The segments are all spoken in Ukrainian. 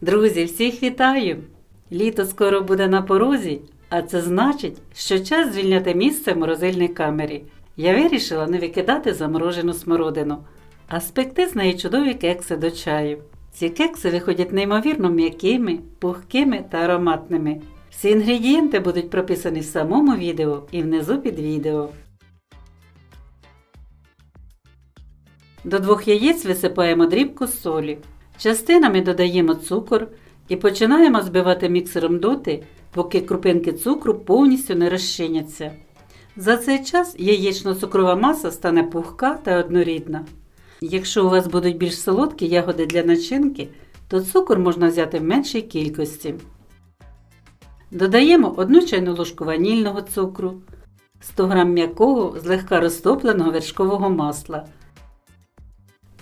Друзі, всіх вітаю! Літо скоро буде на порозі, а це значить, що час звільняти місце в морозильній камері. Я вирішила не викидати заморожену смородину, а спекти з неї чудові кекси до чаю. Ці кекси виходять неймовірно м'якими, пухкими та ароматними. Всі інгредієнти будуть прописані в самому відео і внизу під відео. До двох яєць висипаємо дрібку солі. Частинами додаємо цукор і починаємо збивати міксером доти, поки крупинки цукру повністю не розчиняться. За цей час яєчно-цукрова маса стане пухка та однорідна. Якщо у вас будуть більш солодкі ягоди для начинки, то цукор можна взяти в меншій кількості. Додаємо 1 чайну ложку ванільного цукру, 100 г м'якого злегка розтопленого вершкового масла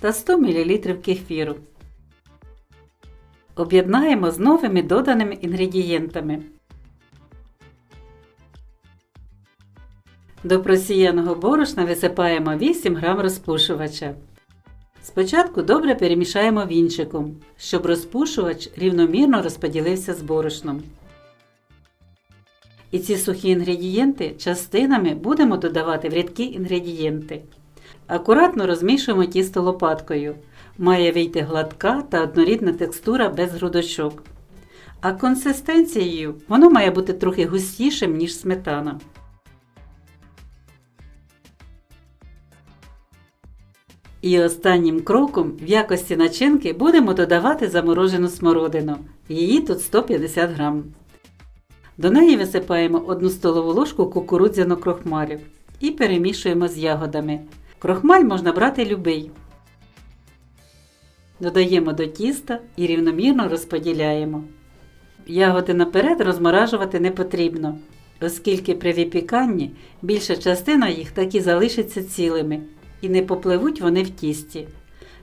та 100 мл кефіру. Об'єднаємо з новими доданими інгредієнтами. До просіяного борошна висипаємо 8 г розпушувача. Спочатку добре перемішаємо вінчиком, щоб розпушувач рівномірно розподілився з борошном. І ці сухі інгредієнти частинами будемо додавати в рідкі інгредієнти. Акуратно розмішуємо тісто лопаткою. Має вийти гладка та однорідна текстура без грудочок. А консистенцією воно має бути трохи густішим, ніж сметана. І останнім кроком в якості начинки будемо додавати заморожену смородину. Її тут 150 грам. До неї висипаємо 1 столову ложку кукурудзяно крохмалю і перемішуємо з ягодами. Крохмаль можна брати любий. Додаємо до тіста і рівномірно розподіляємо. Ягоди наперед розморажувати не потрібно, оскільки при випіканні більша частина їх так і залишиться цілими і не попливуть вони в тісті.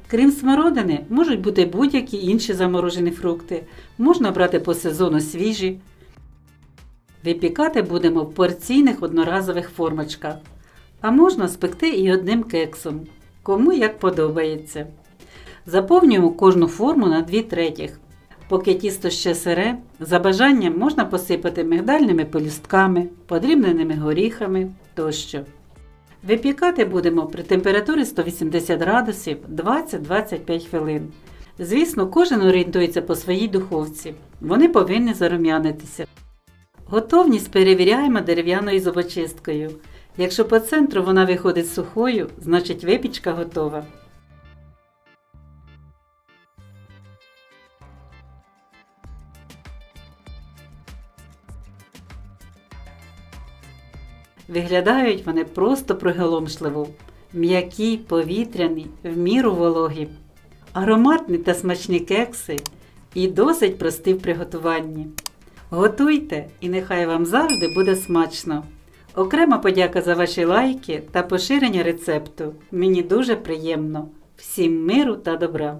Крім смородини, можуть бути будь-які інші заморожені фрукти, можна брати по сезону свіжі. Випікати будемо в порційних одноразових формочках, а можна спекти і одним кексом, кому як подобається. Заповнюємо кожну форму на 2 третіх. Поки тісто ще сире, за бажанням можна посипати мигдальними пелюстками, подрібненими горіхами тощо. Випікати будемо при температурі 180 градусів 20-25 хвилин. Звісно, кожен орієнтується по своїй духовці. Вони повинні зарум'янитися. Готовність перевіряємо дерев'яною зубочисткою. Якщо по центру вона виходить сухою, значить випічка готова. Виглядають вони просто приголомшливо, м'які, повітряні, в міру вологі, ароматні та смачні кекси і досить прості в приготуванні. Готуйте і нехай вам завжди буде смачно. Окрема подяка за ваші лайки та поширення рецепту. Мені дуже приємно. Всім миру та добра!